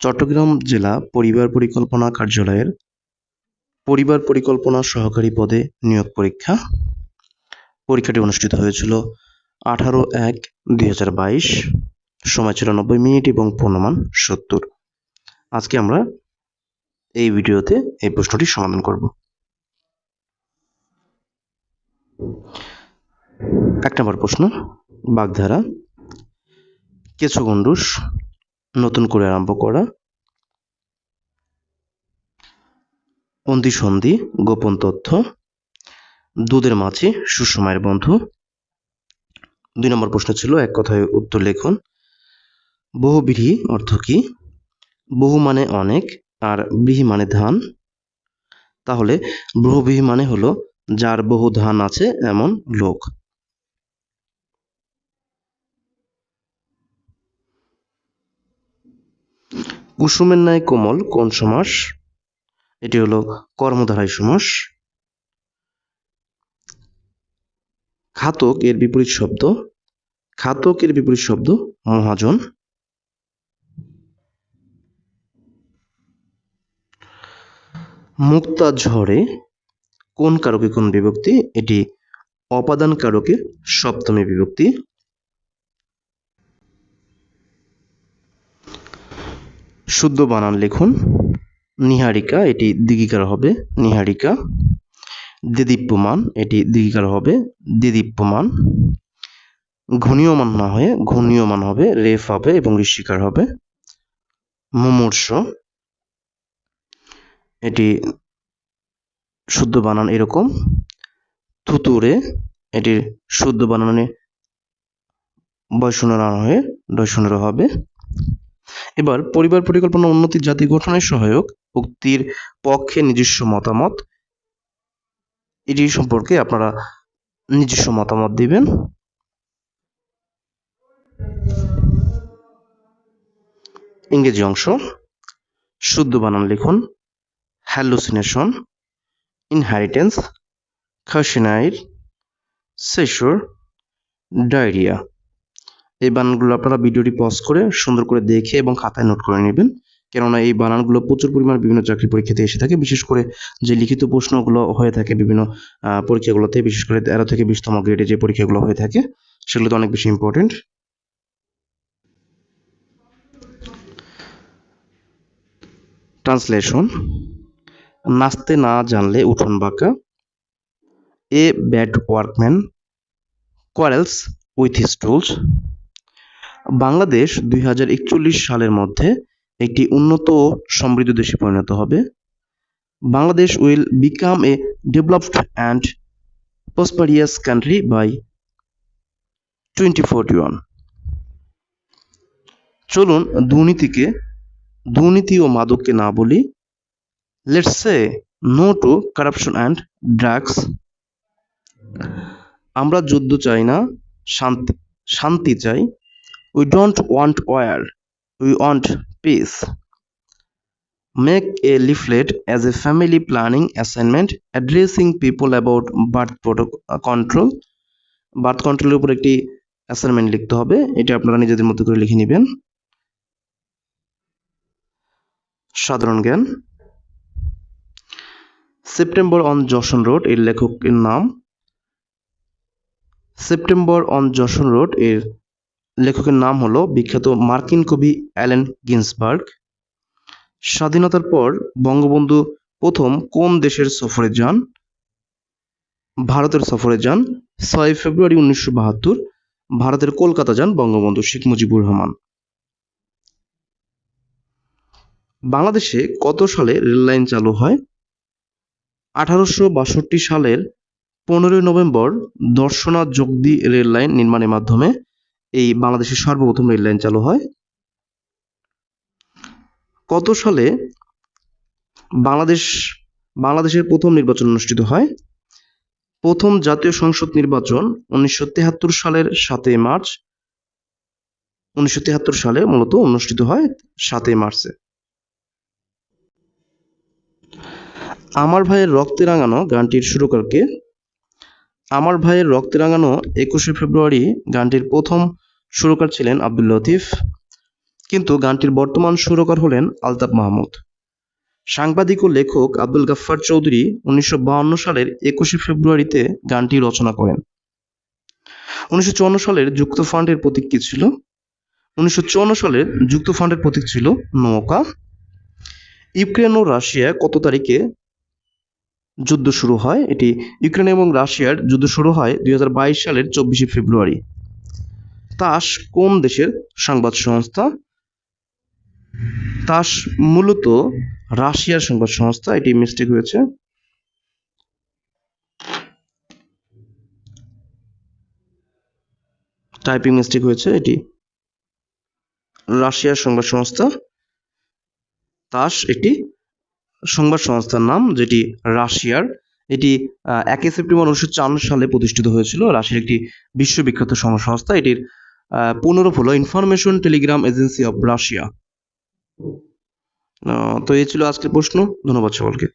চট্টগ্রাম জেলা পরিবার পরিকল্পনা কার্যালয়ের পরিবার পরিকল্পনা সহকারী পদে নিয়োগ পরীক্ষা। পরীক্ষাটি অনুষ্ঠিত হয়েছিল আঠারো এক দুই হাজার বাইশ। সময় ছিল নব্বই মিনিট এবং পূর্ণমান সত্তর। আজকে আমরা এই ভিডিওতে এই প্রশ্নটি সমাধান করব। এক নম্বর প্রশ্ন, বাগধারা কেঁচো গন্ডুস নতুন করে আরম্ভ করা। সন্ধি, গোপন তথ্য। দুধের মাছি সুসময়ের বন্ধু। দুই নম্বর প্রশ্ন ছিল, এক কথায় উত্তর লিখুন। বহুব্রীহি অর্থ কি? বহু মানে অনেক, আর বিহি মানে ধান। তাহলে বহুব্রীহি মানে হলো, যার বহু ধান আছে, এমন লোক। কুসুমের ন্যায় কোমল কোন সমাস? এটি হলো কর্মধারায় সমাস। ঘাতক এর বিপরীত শব্দ। ঘাতক এর বিপরীত শব্দ মহাজন। মুক্তা ঝড়ে কোন কারকে কোন বিভক্তি? এটি অপাদান কারকে সপ্তমী বিভক্তি। শুদ্ধ বানান লিখুন। নিহারিকা, এটি দিগিকার হবে। নিহারিকা দেদীপ্যমান এটি দিগিকার হবে। দেদীপ্যমান ঘূর্ণীয়মান না হয়ে ঘূর্ণীয়মান হবে, রেফ হবে এবং ঋষিকার হবে। মুমূর্ষ, এটি শুদ্ধ বানান এরকম। থুতুরে, এটির শুদ্ধ বানানে বয়শূন্য হয়ে ডয়শূন্য হবে। এবার পরিবার পরিকল্পনা উন্নতি জাতি গঠনের সহায়ক উক্তির পক্ষে নিজস্ব মতামত। এটি সম্পর্কে আপনারা নিজস্ব মতামত দিবেন। ইংরেজি অংশ, শুদ্ধ বানান লিখুন হ্যালুসিনেশন ইনহেরিটেন্স খাসিনাইর সেশর ডায়রিয়া এই বানানগুলো আপনারা ভিডিওটি পজ করে সুন্দর করে দেখে এবং খাতায় নোট করে নেবেন। কেননা এই বানানগুলো প্রচুর পরিমাণ বিভিন্ন চাকরি পরীক্ষাতে এসে থাকে। বিশেষ করে যে লিখিত প্রশ্নগুলো হয়ে থাকে বিভিন্ন পরীক্ষাগুলোতে, বিশেষ করে তেরো থেকে বিশতম গ্রেডে যে পরীক্ষাগুলো হয়ে থাকে সেগুলো তো অনেক বেশি ইম্পর্টেন্ট ট্রান্সলেশন নাচতে না জানলে উঠোন বাঁকা। A bad workman quarrels with his tools Bangladesh দুই হাজার একচল্লিশ সালের মধ্যে একটি উন্নত সমৃদ্ধ দেশে পরিণত হবে। Bangladesh will become a developed and prosperous country by twenty one চলুন দুর্নীতিকে, দুর্নীতি ও মাদককে না বলি। Let's say no to corruption and drugs আমরা যুদ্ধ চাই না, শান্তি শান্তি চাই। We don't want war we want peace make a leaflet as a family planning assignment addressing people about birth control birth কন্ট্রোলের উপর একটি অ্যাসাইনমেন্ট লিখতে হবে। এটা আপনারা নিজেদের মতো করে লিখে নেবেন। সাধারণ জ্ঞান। সেপ্টেম্বর অন যশোর রোডের লেখকের নাম। সেপ্টেম্বর অন যশোর রোডের লেখকের নাম হলো বিখ্যাত মার্কিন কবি অ্যালেন গিন্সবার্গ। স্বাধীনতার পর বঙ্গবন্ধু প্রথম কোন দেশের সফরে যান? ভারতের সফরে যান ছয় ফেব্রুয়ারি উনিশশো বাহাত্তর, ভারতের কলকাতা যান বঙ্গবন্ধু শেখ মুজিবুর রহমান। বাংলাদেশে কত সালে রেললাইন চালু হয়? আঠারোশো বাষট্টি সালের পনেরোই নভেম্বর দর্শনা রেল লাইন নির্মাণের মাধ্যমে এই বাংলাদেশের সর্বপ্রথম রেল লাইন চালু হয়। কত সালে বাংলাদেশ, বাংলাদেশের প্রথম নির্বাচন অনুষ্ঠিত হয়? প্রথম জাতীয় সংসদ নির্বাচন উনিশশো সালের সাতই মার্চ, উনিশশো সালে মূলত অনুষ্ঠিত হয় সাতই মার্চে। আমার ভাইয়ের রক্তে রাঙানো গানটির সুরকার কে আমার ভাইয়ের রক্তে রাঙানো একুশে ফেব্রুয়ারি গানটির প্রথম সুরকার ছিলেন আব্দুল লতিফ। কিন্তু গানটির বর্তমান সুরকার হলেন আলতাফ মাহমুদ। সাংবাদিক ও লেখক আব্দুল গাফফার চৌধুরী উনিশশো সালের একুশে ফেব্রুয়ারিতে গানটি রচনা করেন। উনিশশো চুয়ান্ন সালের যুক্ত ফান্ডের প্রতীক কি ছিল? উনিশশো চুয়ান্ন সালের যুক্ত ফান্ডের প্রতীক ছিল নৌকা। ইউক্রেন ও রাশিয়া কত তারিখে যুদ্ধ শুরু হয়। এটি ইউক্রেন এবং রাশিয়ার যুদ্ধ শুরু হয় দুই হাজার বাইশ সালের চব্বিশে ফেব্রুয়ারি। তাস কোন দেশের সংবাদ সংস্থা? তাস মূলত রাশিয়ার সংবাদ সংস্থা। এটি মিস্টেক হয়েছে। টাইপিং মিস্টেক হয়েছে। এটি রাশিয়ার সংবাদ সংস্থা। তাস একটি সংবাদ সংস্থার নাম, যেটি রাশিয়ার, এটি একই সেপ্টেম্বর উনিশশো সালে প্রতিষ্ঠিত হয়েছিল। রাশিয়ার একটি বিশ্ববিখ্যাত সংস্থা, এটির পুনরূপ হলো Information Telegram Agency of Russia তো এই ছিল আজকের প্রশ্ন। ধন্যবাদ সকলকে।